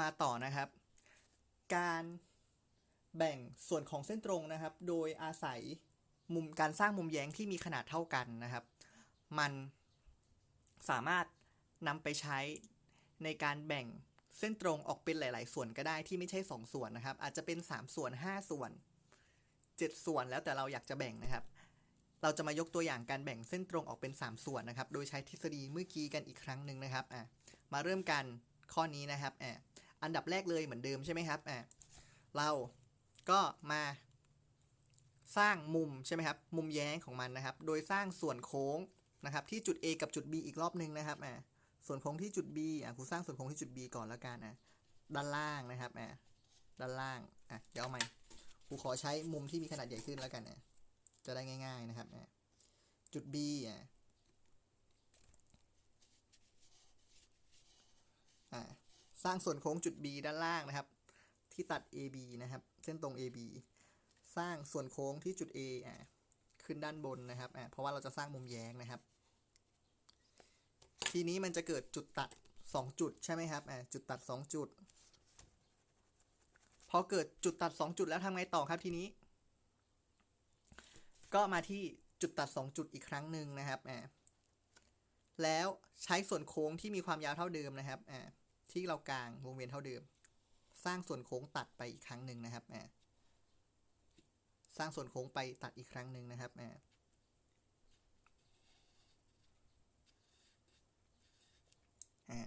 มาต่อนะครับ การแบ่งส่วนของเส้นตรงนะครับ โดยอาศัยมุมการสร้างมุมแย้งที่มีขนาดเท่ากันนะครับ มันสามารถนำไปใช้ในการแบ่งเส้นตรงออกเป็นหลาย ๆ ส่วนก็ได้ที่ไม่ใช่ 2 ส่วนนะครับ อาจจะเป็น 3 ส่วน 5 ส่วน 7 ส่วนแล้วแต่เราอยากจะแบ่งนะครับ เราจะมายกตัวอย่างการแบ่งเส้นตรงออกเป็น 3 ส่วนนะครับ โดยใช้ทฤษฎีเมื่อกี้กันอีกครั้งหนึ่งนะครับอะมาเริ่มกันข้อนี้นะครับอะ อันดับแรกเลยเหมือนเดิมใช่ไหมครับอะเราก็มาสร้างมุมใช่ไหมครับ มุมแย้งของมันนะครับ โดยสร้างส่วนโค้งนะครับ ที่จุด A กับจุด B อีกรอบหนึงนะครับอะส่วนโค้งที่จุด B อะครูสร้างส่วนโค้งที่จุด B ก่อนแล้วกันอะด้านล่างนะครับอะด้านล่างอะเดี๋ยวเอาใหม่ครูขอใช้มุมที่มีขนาดใหญ่ขึ้นแล้วกันอะจะได้ง่าย ๆนะครับอะจุด B อะอะ สร้างส่วนโค้งจุด B ด้านล่างนะครับ ที่ตัด AB นะครับ เส้นตรง AB สร้างส่วนโค้งที่จุด A อะขึ้นด้านบนนะครับอะเพราะว่าเราจะสร้างมุมแย้งนะครับ ทีนี้มันจะเกิดจุดตัด 2 จุดใช่ไหมครับอะจุดตัด 2 จุด พอเกิดจุดตัด 2 จุดแล้วทำไงต่อครับทีนี้ ก็มาที่จุดตัด 2 จุดอีกครั้งหนึ่งนะครับอะแล้วใช้ส่วนโค้งที่มีความยาวเท่าเดิมนะครับอะ ที่เรากางวงเวียนเท่าเดิม สร้างส่วนโค้งตัดไปอีกครั้งหนึ่งนะครับอะสร้างส่วนโค้งไปตัดอีกครั้งหนึ่งนะครับอะอะ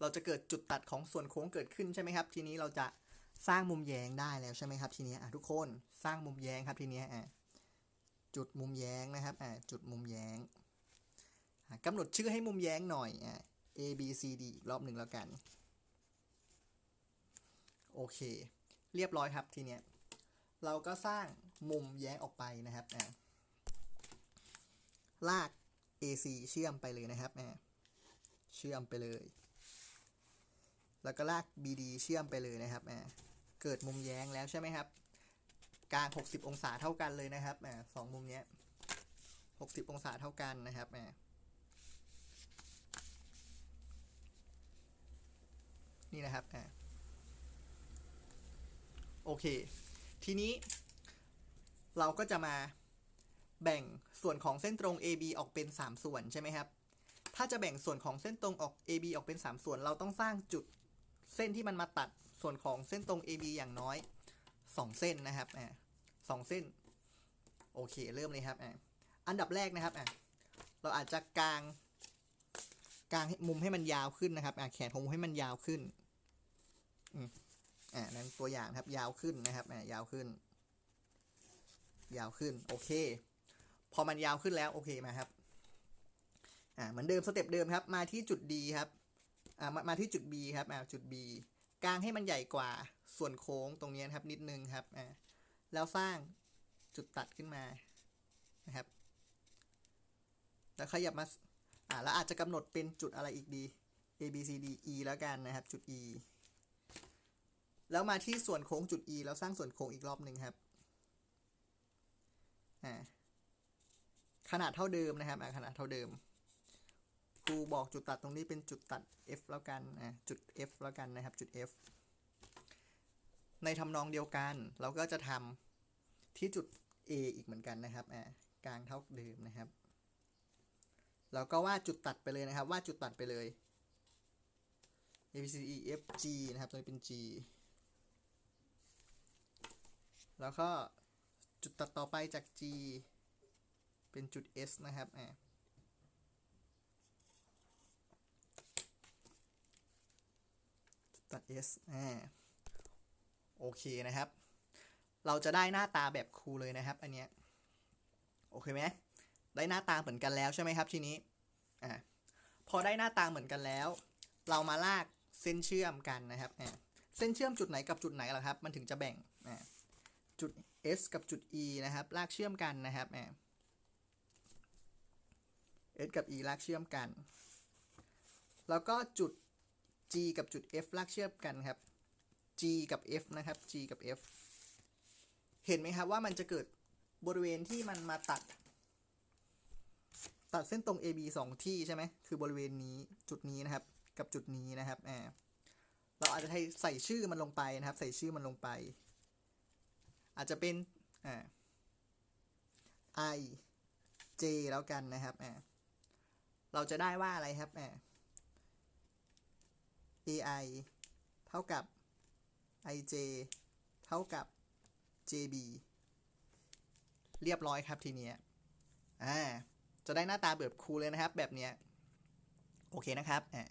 เราจะเกิดจุดตัดของส่วนโค้งเกิดขึ้นใช่ไหมครับ ทีนี้เราจะสร้างมุมแย้งได้แล้วใช่ไหมครับ ทีนี้ทุกคนสร้างมุมแย้งครับทีนี้จุดมุมแย้งนะครับจุดมุมแย้งอะกำหนดชื่อให้มุมแย้งหน่อย A B C D อีกรอบหนึ่งแล้วกัน โอเค เรียบร้อยครับทีเนี้ย เราก็สร้างมุมแย้งออกไปนะครับอ่ลาก AC เชื่อมไปเลยนะครับอ่เชื่อมไปเลย แล้วก็ลาก BD เชื่อมไปเลยนะครับอ่เกิดมุมแย้งแล้วใช่ไหมครับกลาง 60 องศาเท่ากันเลยนะครับอ่สองมุมเนี้ย 60 องศาเท่ากันนะครับอ่ นี่นะครับอะโอเค ทีนี้ เราก็จะมาแบ่งส่วนของเส้นตรง AB ออกเป็น 3 ส่วนใช่ไหมครับ ถ้าจะแบ่งส่วนของเส้นตรงออก AB ออกเป็น 3 ส่วน เราต้องสร้างจุดเส้นที่มันมาตัดส่วนของเส้นตรง AB อย่างน้อย 2 เส้นนะครับอ่าสองเส้น โอเค เริ่มเลยครับอ่าอันดับแรกนะครับอ่าเราอาจจะกางกางมุมให้มันยาวขึ้นนะครับอ่าแขนของมุมให้มันยาวขึ้น อ่านั้นตัวอย่างครับยาวขึ้นนะครับอ่ายาวขึ้น ยาวขึ้น โอเค พอมันยาวขึ้นแล้วโอเคมาครับอ่าเหมือนเดิมสเต็ปเดิมครับ มาที่จุด D ครับอ่ามามาที่จุด B ครับอ่าจุด B กลางให้มันใหญ่กว่าส่วนโค้งตรงนี้นครับ นิดนึงครับอ่าแล้วสร้างจุดตัดขึ้นมานะครับ แล้วขยับมาอ่าแล้วอาจจะกำหนดเป็นจุดอะไรอีกดี A B C D E แล้วกันนะครับ จุด E แล้วมาที่ส่วนโค้งจุด E แล้วสร้างส่วนโค้งอีกรอบหนึ่งครับอ่าขนาดเท่าเดิมนะครับอ่าขนาดเท่าเดิมครูบอกจุดตัดตรงนี้เป็นจุดตัด F แล้วกันอ่าจุด F แล้วกันนะครับ จุด F ในทำนองเดียวกัน เราก็จะทำที่จุด A อีกเหมือนกันนะครับอ่ากลางเท่าเดิมนะครับแล้วก็วาดจุดตัดไปเลยนะครับวาดจุดตัดไปเลย A B C D E F G นะครับตัวนี้เป็น G แล้วก็จุดตัดต่อไปจาก G เป็นจุด S นะครับอ่าจุดตัด S อ่าโอเคนะครับ เราจะได้หน้าตาแบบครูเลยนะครับ อันเนี้ย โอเคไหมได้หน้าตาเหมือนกันแล้วใช่ไหมครับทีนี้ อ่าพอได้หน้าตาเหมือนกันแล้ว เรามาลากเส้นเชื่อมกันนะครับอ่าเส้นเชื่อมจุดไหนกับจุดไหนล่ะครับ มันถึงจะแบ่งอ่า จุด S กับจุด E นะครับ ลากเชื่อมกันนะครับแหม S กับ E ลากเชื่อมกัน แล้วก็จุด G กับจุด F ลากเชื่อมกันครับ G กับ F นะครับ G กับ F เห็นไหมครับว่ามันจะเกิดบริเวณที่มันมาตัด ตัดเส้นตรง AB สองที่ใช่ไหม คือบริเวณนี้จุดนี้นะครับ กับจุดนี้นะครับแหมเราอาจจะใส่ชื่อมันลงไปนะครับ ใส่ชื่อมันลงไป อาจจะเป็นอ่า i j แล้วกันนะครับอ่าเราจะได้ว่าอะไรครับอ่า ai เท่ากับ ij เท่ากับ jb เรียบร้อยครับทีเนี้ยอ่าจะได้หน้าตาแบบครูเลยนะครับ แบบเนี้ย โอเคนะครับอ่า